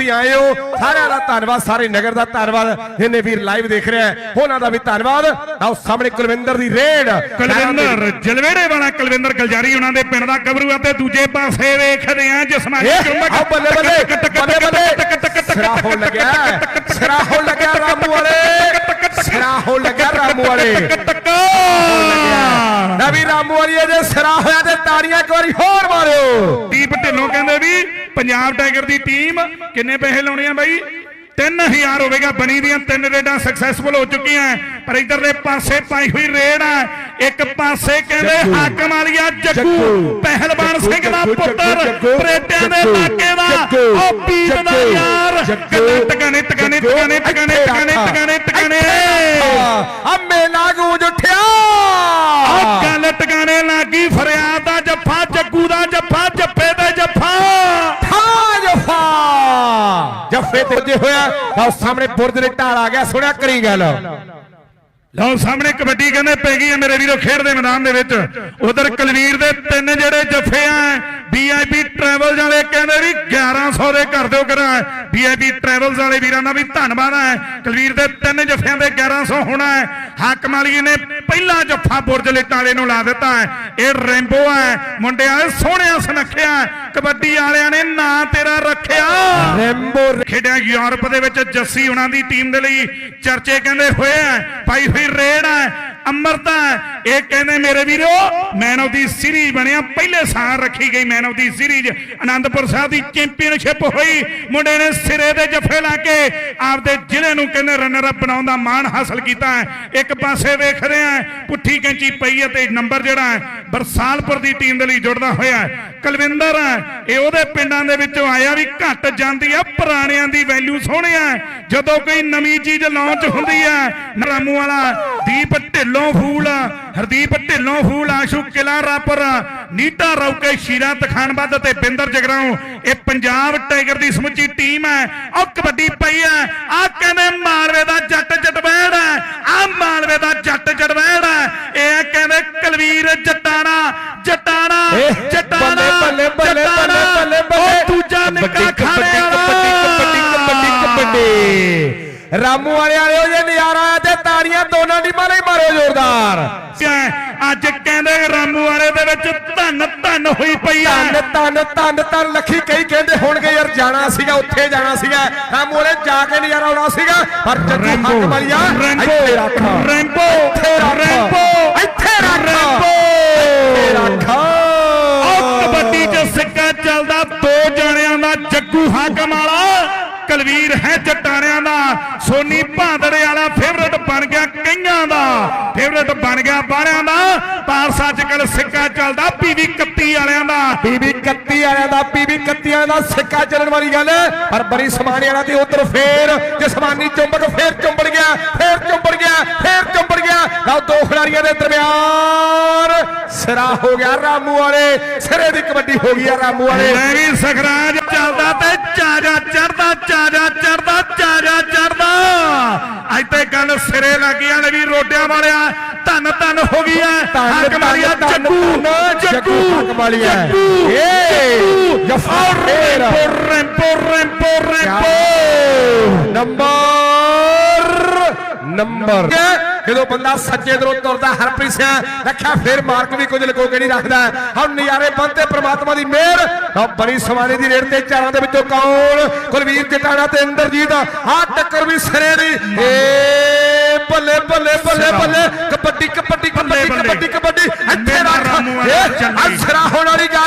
ਤੁਸੀਂ ਆਏ ਹੋ ਸਾਰਿਆਂ ਦਾ ਧੰਨਵਾਦ ਸਾਰੇ ਨਗਰ ਦਾ ਧੰਨਵਾਦ ਇਹਨੇ ਵੀਰ ਲਾਈਵ ਦੇਖ ਰਿਹਾ ਹੈ, ਉਹਨਾਂ ਦਾ ਵੀ ਧੰਨਵਾਦ ਆਓ ਸਾਹਮਣੇ ਕੁਲਵਿੰਦਰ ਦੀ ਰੇਡ ਕੁਲਵਿੰਦਰ ਜਲਵੇੜੇ ਵਾਲਾ ਕੁਲਵਿੰਦਰ ਗਲਜਾਰੀ ਉਹਨਾਂ ਦੇ ਪਿੰਡ ਦਾ ਕਬਰੂ ਆ ਤੇ ਦੂਜੇ ਪਾਸੇ ਵੇਖਦੇ ਆ ਜਿਸਮਾਨੀ ਚੁੰਬਕ ਬੱਲੇ ਬੱਲੇ ਬੱਲੇ ਬੱਲੇ ਸਿਰਾ ਹੋਣ ਲੱਗਿਆ ਸਿਰਾ ਹੋਣ ਲੱਗਿਆ ਰਾਮੂ ਵਾਲੇ ਸਿਰਾ ਹੋਣ ਲੱਗਿਆ ਰਾਮੂ ਵਾਲੇ ਨਾ ਵੀ ਰਾਮੂ ਵਾਲੀਏ ਜੇ ਸਿਰਾ ਹੋਇਆ ਤੇ ਤਾੜੀਆਂ ਇੱਕ ਵਾਰੀ ਹੋਰ ਮਾਰਿਓ। ਦੀਪ ਢਿੱਲੋਂ ਕਹਿੰਦੇ ਵੀ ਪੰਜਾਬ ਟਾਈਗਰ ਦੀ ਟੀਮ ਕਿੰਨੇ ਪੈਸੇ ਲਾਉਣੇ ਆ ਬਾਈ? 3000 ਹੋਵੇਗਾ ਬਣੀ ਦੀਆਂ ਤਿੰਨ ਰੇਡਾਂ ਸਕਸੈਸਫੁਲ ਹੋ ਚੁੱਕੀਆਂ ਪਰ ਇਧਰਲੇ ਪਾਸੇ ਪਾਈ ਹੋਈ ਰੇਡ ਆ ਇੱਕ ਪਾਸੇ ਕਹਿੰਦੇ। ਹਾਕਮ ਵਾਲੀਆ ਜੱਗੂ। ਪਹਿਲਵਾਨ ਸਿੰਘ ਦਾ ਪੁੱਤਰ ਪ੍ਰੇਟਿਆਂ ਦੇ ਇਲਾਕੇ ਦਾ ਉਹ ਪੀਰ ਦਾ ਯਾਰ। ਜੱਗੂ, ਟਗਾਣੇ ਟਗਾਣੇ ਟਗਾਣੇ ਟਗਾਣੇ ਟਗਾਣੇ ਟਗਾਣੇ ਟਗਾਣੇ ਆ ਮੇਲਾ ਗੂੰਜ ਉੱਠਿਆ। ਹੋਇਆ ਸਾਹਮਣੇ ਬੁਰਜ ਦੇ ਢਾਲ ਆ ਗਿਆ, ਸੁਣਿਆ ਕਰੀ ਗੱਲ? ਲਓ ਸਾਹਮਣੇ ਕਬੱਡੀ ਕਹਿੰਦੇ ਪੈ ਗਈ ਹੈ ਮੇਰੇ ਵੀਰੋ ਖੇਡ ਦੇ ਮੈਦਾਨ ਦੇ ਵਿੱਚ। ਉਧਰ ਕਲਵੀਰ ਦੇ ਤਿੰਨ ਜਿਹੜੇ ਜੱਫੇ ਆ ਵੀਆਈਪੀ ਟਰੈਵਲਸ ਵਾਲੇ ਕਹਿੰਦੇ ਵੀ 1100 ਦੇ ਕਰ ਦਿਓ ਕਰਾਂ। ਵੀਆਈਪੀ ਟਰੈਵਲਸ ਵਾਲੇ ਵੀਰਾਂ ਦਾ ਵੀ ਧੰਨਵਾਦ ਹੈ। ਕਲਵੀਰ ਦੇ ਤਿੰਨ ਜੱਫਿਆਂ ਦੇ 1100 ਹੋਣਾ ਹੈ। ਹਾਕਮ ਅਲੀ ਨੇ ਪਹਿਲਾ ਜੱਫਾ ਬੁਰਜ ਲਿੱਟਾਂ ਵਾਲੇ ਨੂੰ ਲਾ ਦਿੱਤਾ ਹੈ ਇਹ ਰੈਂਬੋ ਹੈ। ਮੁੰਡਿਆਂ ਸੋਹਣਿਆ ਸੁਨੱਖਿਆ ਕਬੱਡੀ ਵਾਲਿਆਂ ਨੇ ਨਾਂ ਤੇਰਾ ਰੱਖਿਆ। ਰੈਂਬੋ ਖੇਡਿਆ ਯੂਰਪ ਦੇ ਵਿੱਚ ਜੱਸੀ ਉਹਨਾਂ ਦੀ ਟੀਮ ਦੇ ਲਈ। ਚਰਚੇ ਕਹਿੰਦੇ ਹੋਏ ਆ ਪਾਈ ਹੋਈ ਰੇਡ ਹੈ। ਅਮਰਤਾ ਇਹ ਕਹਿੰਦੇ ਮੇਰੇ ਵੀਰੋ ਮੈਨ ਆਫ ਦੀ ਸੀਰੀਜ਼ ਬਣਿਆ। ਪਹਿਲੇ ਸਾਲ ਰੱਖੀ ਗਈ man of the series Anandpur Sahib the championship ਹੋਈ। ਮੁੰਡੇ ਨੇ ਸਿਰੇ ਦੇ ਜੱਫੇ ਲਾ ਕੇ ਆਪਦੇ ਜ਼ਿਲ੍ਹੇ ਨੂੰ ਕਹਿੰਦੇ ਰਨਰ ਅਪ ਬਣਾਉਣ ਦਾ ਮਾਣ ਹਾਸਲ ਕੀਤਾ ਹੈ। ਇੱਕ ਪਾਸੇ ਵੇਖ ਆ ਪੁੱਠੀ ਕੈਂਚੀ ਪਈ ਹੈ ਤੇ ਨੰਬਰ ਜਿਹੜਾ ਹੈ, ਬਰਸਾਲਪੁਰ ਦੀ ਟੀਮ ਦੇ ਲਈ ਜੁੜਦਾ ਹੋਇਆ ਕਲਵਿੰਦਰ ਇਹ ਉਹਦੇ ਪਿੰਡਾਂ ਦੇ ਵਿੱਚੋਂ ਆਇਆ ਵੀ ਘਟ ਜਾਂਦੀ ਆ, ਪੁਰਾਣਿਆਂ ਦੀ ਵੈਲਿਊ ਸੋਹਣਿਆ ਜਦੋਂ ਕੋਈ ਨਵੀਂ ਚੀਜ਼ ਲਾਂਚ ਹੁੰਦੀ ਹੈ, ਨਰਾਮੂ ਵਾਲਾ ਦੀਪ ਢਿੱਲੋਂ ਫੂਲ ਹਰਦੀਪ ਢਿੱਲੋਂ ਫੂਲ ਆਸ਼ੂ ਕਿਲਾ ਰਾਪਰ ਨੀਟਾ ਰੌਕੇ ਸ਼ੀਰਾ ਤਖਾਨਬੱਧ ਤੇ ਬਿੰਦਰ ਜਗਰਾਉਂ। ਇਹ ਪੰਜਾਬ ਟਾਈਗਰ ਦੀ ਸਮੁੱਚੀ ਟੀਮ ਹੈ। ਉਹ ਕਬੱਡੀ ਪਈ ਹੈ। ਆ ਕਹਿੰਦੇ ਮਾਲਵੇ ਦਾ ਜੱਟ ਜਟਵੈੜ ਹੈ। ਆ ਮਾਲਵੇ ਦਾ ਜੱਟ ਜਟਵੈੜ ਹੈ। ਇਹ ਕਹਿੰਦੇ ਕਲਵੀਰ ਜਟਾਣਾ ਜਟਾਣਾ ਜਟਾਣਾ ਬੱਲੇ, ਬੱਲੇ, ਬੱਲੇ। ਬੱਲੇ, ਬੱਲੇ, ਦੂਜਾ ਨਿੱਕਾ ਖਾਣੇ ਵਾਲਾ। ਕਬੱਡੀ ਕਬੱਡੀ ਕਬੱਡੀ। ਕਬੱਡੀ ਰਾਮੂ ਵਾਲੇ ਵਾਲਿਓ ਜੇ ਨਜ਼ਾਰਾ ਤੇ ਤਾੜੀਆਂ ਦੋਨਾਂ ਮਾਰੋ ਜ਼ੋਰਦਾਰ। ਅੱਜ ਕਹਿੰਦੇ ਰਾਮੂ ਵਾਲੇ ਦੇ ਵਿੱਚ ਧੰਨ ਧੰਨ ਹੋਈ ਪਈ ਆ। ਧੰਨ ਧੰਨ ਧੰਨ ਧੰਨ ਲੱਖੀ ਕਈ ਕਹਿੰਦੇ ਹੋਣਗੇ ਯਾਰ ਜਾਣਾ ਸੀਗਾ ਉੱਥੇ ਜਾਣਾ ਸੀਗਾ। ਰਾਮੂ ਵਾਲੇ ਜਾ ਕੇ ਨਜ਼ਾਰਾ ਆਉਣਾ ਸੀਗਾ। ਪਰ ਜੱਜੂ ਹੱਕ ਵਾਲੀਆ ਇੱਥੇ ਰੱਖ। ਰੈਂਬੋ, ਇੱਥੇ ਰੱਖ। ਰੈਂਬੋ, ਇੱਥੇ ਰੱਖ। ਇੱਥੇ ਰੱਖ। ਉਹ ਕਬੱਡੀ 'ਚ ਸਿੱਕਾ ਚੱਲਦਾ ਦੋ ਜਣਿਆਂ ਦਾ ਜੱਗੂ ਹਾਕਮ ਵਾਲਾ। ਕਲਵੀਰ ਹੈ ਜਟਾਣਿਆਂ ਦਾ ਸੋਨੀ ਭਾਦੜੇ ਵਾਲਾ ਬਣ ਗਿਆ ਕਈਆਂ ਦਾ। ਫੇਵਰਟ ਬਣ ਗਿਆ ਬਾਹਰਿਆਂ ਦਾ। ਪਾਰਸ ਅੱਜ ਕੱਲ ਸਿੱਕਾ ਚੱਲਦਾ ਪੀਵੀ 31 ਵਾਲਿਆਂ ਦਾ। ਪੀਬੀ 31 ਵਾਲਿਆਂ ਦਾ ਪੀਬੀ 31 ਵਾਲਿਆਂ ਦਾ ਸਿੱਕਾ ਚੱਲਣ ਵਾਲੀ ਗੱਲ। ਪਰ ਬੜੀ ਸਮਾਨੀ ਵਾਲਾ ਤੇ ਉਧਰ ਫੇਰ ਜਸਮਾਨੀ ਚੁੰਬਕ ਫੇਰ ਚੁੰਬੜ ਗਿਆ ਫੇਰ ਚੁੰਬੜ ਗਿਆ ਫੇਰ ਚੁੰਬੜ ਗਿਆ। ਲਓ ਦੋ ਖਿਡਾਰੀਆਂ ਦੇ ਦਰਮਿਆਨ। ਸਿਰਾ ਹੋ ਗਿਆ ਰਾਮੂ ਵਾਲੇ। ਸਿਰੇ ਦੀ ਕਬੱਡੀ ਹੋ ਗਈ ਆ ਰਾਮੂ ਵਾਲੇ। ਲੈ ਵੀ ਸਖਰਾਜ ਚੱਲਦਾ ਤੇ ਚਾਜਾ ਚੜਦਾ ਚਾਜਾ ਚੜਦਾ ਚਾਜਾ ਚੜਦਾ। ਅੱਜ ਤੇ ਗੱਲ ਸਿਰੇ ਲੱਗੀਆਂ ਨੇ ਵੀ ਰੋਡਿਆਂ ਵਾਲਿਆ ਧੰਨ ਧੰਨ ਹੋ ਗਈ ਐ। ਹਾਕਮ ਵਾਲੀਆ ਜੱਗੂ ਜੱਗੂ ਹਾਕਮ ਵਾਲੀਆ। ਏ, ਜੱਫਾ ਰੈਂਪੋ ਰੈਂਪੋ ਨੰਬਰ। ਨੰਬਰ। ਜਦੋਂ ਬੰਦਾ ਸੱਜੇ ਦਰੋਂ ਤੁਰਦਾ ਹਰਪ੍ਰੀਤ ਸਿੰਘ ਰੱਖਿਆ ਫਿਰ ਮਾਰਕ ਵੀ ਕੁਝ ਲਕੋ ਕੇ ਨਹੀਂ ਰੱਖਦਾ। ਹੁਣ ਨਜ਼ਾਰੇ ਬੰਦੇ ਪ੍ਰਮਾਤਮਾ ਦੀ ਮਿਹਰ। ਤਾਂ ਬੜੀ ਸਵਾਨੇ ਦੀ ਰੇਡ ਤੇ ਚਾਰਾਂ ਦੇ ਵਿੱਚੋਂ ਕੌਣ? ਕੁਲਵੀਰ ਜਟਾਣਾ ਤੇ ਇੰਦਰਜੀਤ ਆਹ ਟੱਕਰ ਵੀ ਸਿਰੇ ਦੀ। ਏ ਬੱਲੇ ਬੱਲੇ ਬੱਲੇ ਬੱਲੇ। ਕਬੱਡੀ ਕਬੱਡੀ ਕਬੱਡੀ। ਕਬੱਡੀ ਕਬੱਡੀ। ਇੱਥੇ ਰੱਖ। ਇਹ। ਅਸਰਾ ਹੋਣ ਵਾਲੀ ਗੱਲ